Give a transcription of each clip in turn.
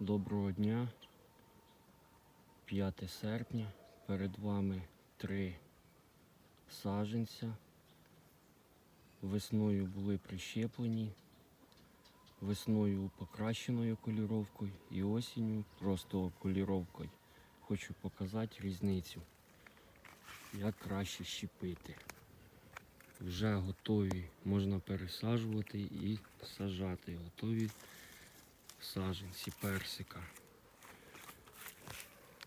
Доброго дня. 5 серпня. Перед вами три саженця. Весною були прищеплені. Весною покращеною коліровкою і осінню просто коліровкою. Хочу показати різницю, як краще щепити. Вже готові, можна пересаджувати і сажати. Готові саженці персика.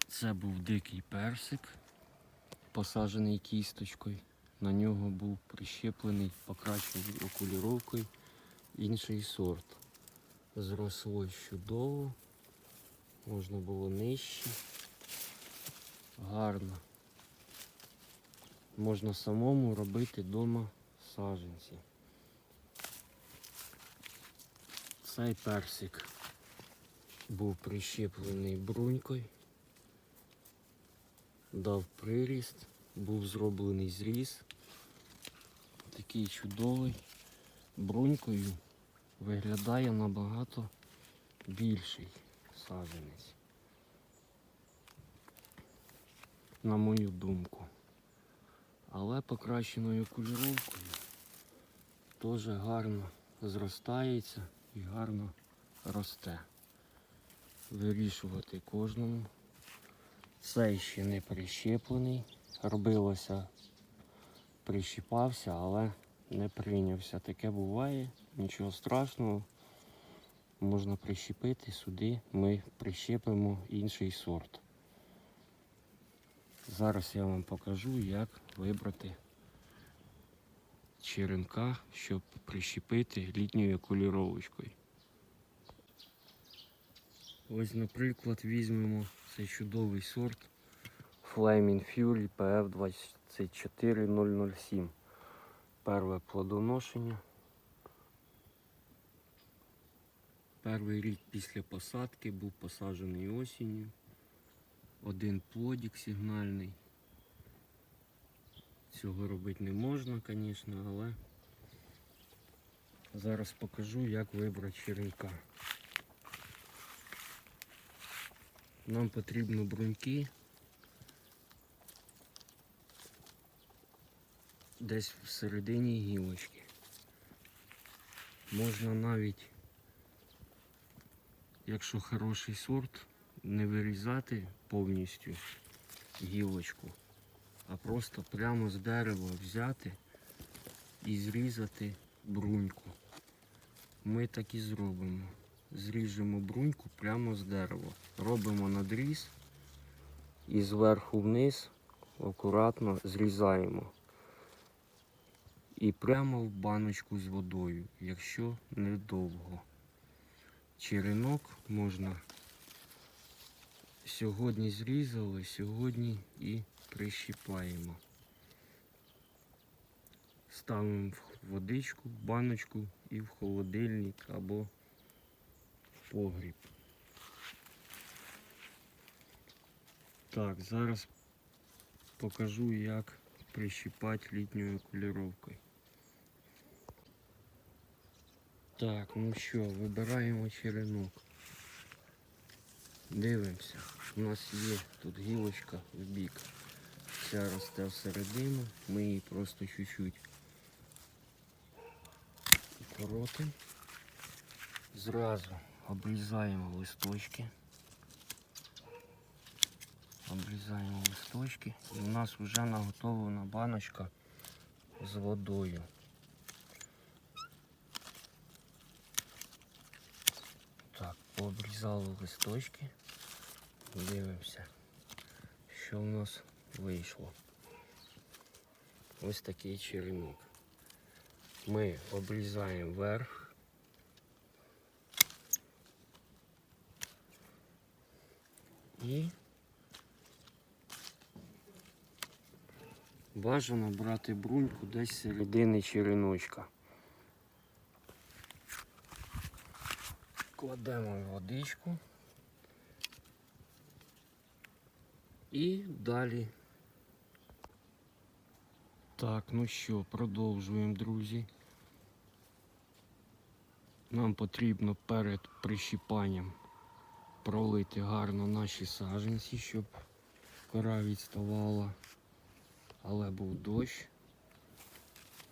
Це був дикий персик, посаджений кісточкою. На нього був прищеплений покращеною окуліровкою інший сорт. Зросло чудово, можна було нижче. Гарно. Можна самому робити вдома саженці. Цей персик був прищеплений брунькою, дав приріст, був зроблений зріз. Такий чудовий. Брунькою виглядає набагато більший саджанець. На мою думку. Але покращеною кольоровкою теж гарно зростається і гарно росте. Вирішувати кожному. Цей ще не прищеплений. Робилося, прищіпався, але не прийнявся. Таке буває, нічого страшного. Можна прищепити сюди, ми прищепимо інший сорт. Зараз я вам покажу, як вибрати черенка, щоб прищепити літньою кольоровочкою. Ось, наприклад, візьмемо цей чудовий сорт Flaming Fury PF 24007. Перше плодоношення. Перший рік після посадки був посаджений осінню. Один плодик сигнальний. Цього робити не можна, звісно, але зараз покажу, як вибрати черенка. Нам потрібно бруньки. Десь всередині гілочки. Можна навіть, якщо хороший сорт, не вирізати повністю гілочку, а просто прямо з дерева взяти і зрізати бруньку. Ми так і зробимо. Зріжемо бруньку прямо з дерева. Робимо надріз і зверху вниз акуратно зрізаємо. І прямо в баночку з водою, якщо недовго. Черенок можна сьогодні зрізали, сьогодні і прищіпаємо. Ставимо в водичку, баночку і в холодильник або погріб. Так, зараз покажу, як прищіпати літньою кольоровкою. Так, ну що, вибираємо черенок. Дивимося. У нас є тут гілочка в бік. Ця росте всередину. Ми її просто чуть-чуть коротимо. Зразу обрізаємо листочки. Обрізаємо листочки. І у нас вже наготовлена баночка з водою. Так, пообрізали листочки. Дивимося, що в нас вийшло. Ось такий черенок. Ми обрізаємо верх. І бажано брати бруньку десь середини череночка. Кладемо водичку. І далі. Так, ну що, продовжуємо, друзі. Нам потрібно перед прищіпанням пролити гарно наші саженці, щоб кора відставала. Але був дощ.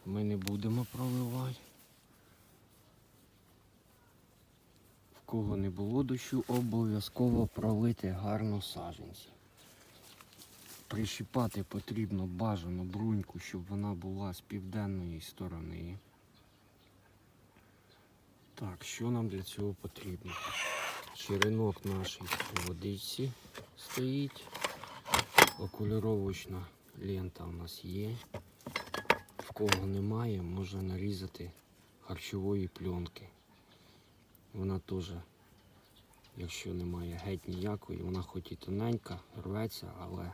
Ми не будемо проливати. В кого не було дощу, обов'язково пролити гарно саженці. Прищіпати потрібно бажано бруньку, щоб вона була з південної сторони. Так, що нам для цього потрібно? Черенок наш у водичці стоїть. Окуліровочна лента у нас є. В кого немає, можна нарізати харчової пленки. Вона теж, якщо немає геть ніякої, вона хоч і тоненька, рветься, але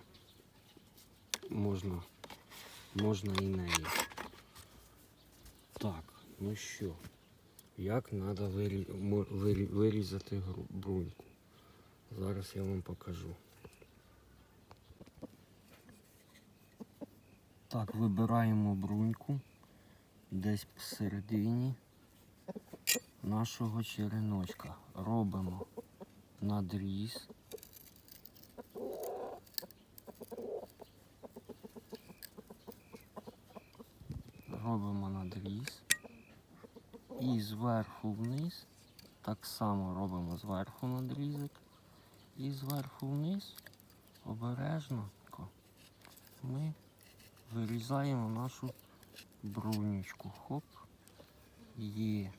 можна, можна і неї. Так, ну що, як треба вирізати бруньку? Зараз я вам покажу. Так, вибираємо бруньку десь посередині нашого череночка. Робимо надріз. Робимо надріз. Зверху вниз. Так само робимо зверху надрізик. І зверху вниз обережно ми вирізаємо нашу брунічку. Хоп. Є.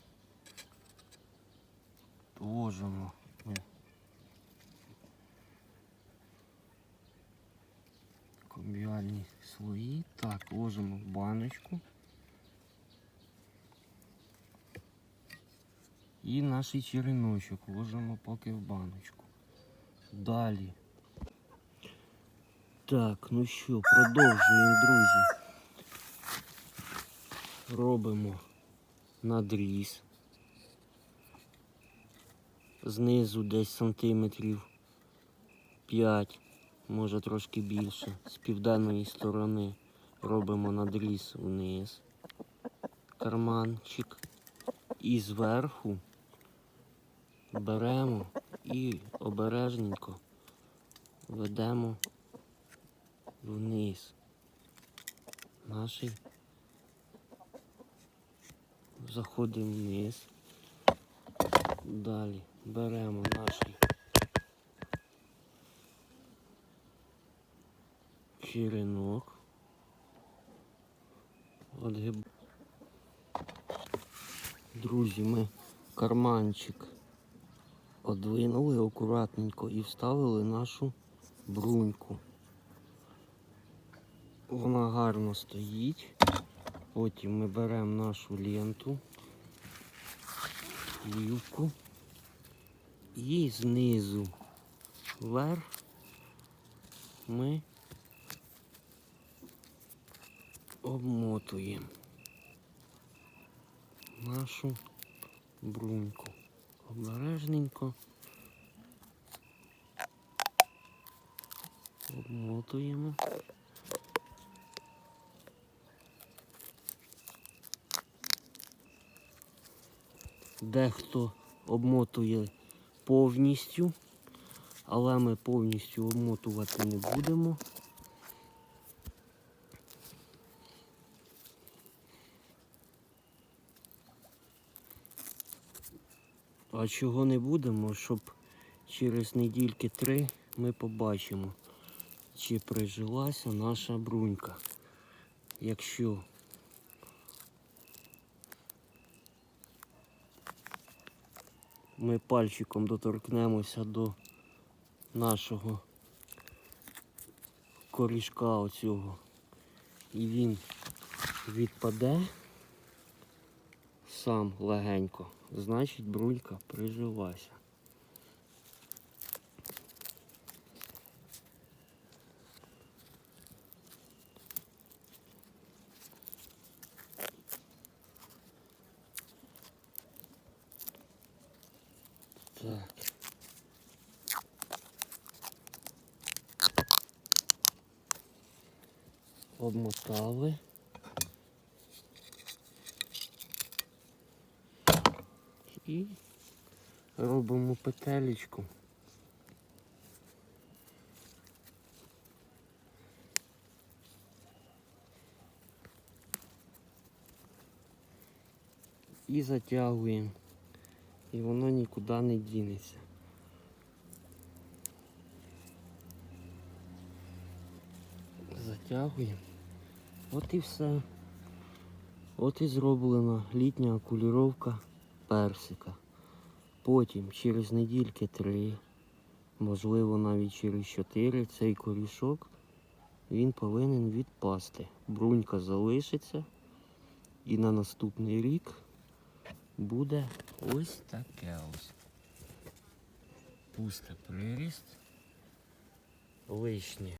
Ложимо комбіальні слої. Так, ложимо в баночку. І наш череночок ложимо поки в баночку. Далі. Так, ну що, продовжуємо, друзі. Робимо надріз. Знизу десь сантиметрів 5, може трошки більше. З південної сторони робимо надріз вниз. Карманчик. І зверху беремо і обережненько ведемо вниз. Наший заходимо вниз. Далі беремо наш черенок. Друзі, ми карманчик одвинули акуратненько і вставили нашу бруньку. Вона гарно стоїть. Потім ми беремо нашу ленту, плівку і знизу вверх ми обмотуємо нашу бруньку. Обережненько обмотуємо. Дехто обмотує повністю, але ми повністю обмотувати не будемо. А чого не будемо, щоб через недільки три ми побачимо, чи прижилася наша брунька. Якщо ми пальчиком доторкнемося до нашого корішка оцього і він відпаде сам легенько, значить брунька прижилася. Так. Обмотали. і робимо петелечку. І затягуємо, і воно нікуди не дінеться. Затягуємо. От і все. От і зроблена літня окуліровка персика. Потім через недільки три, можливо навіть через чотири, цей корішок він повинен відпасти. Брунька залишиться і на наступний рік буде ось таке ось. Пусте приріст. Лишнє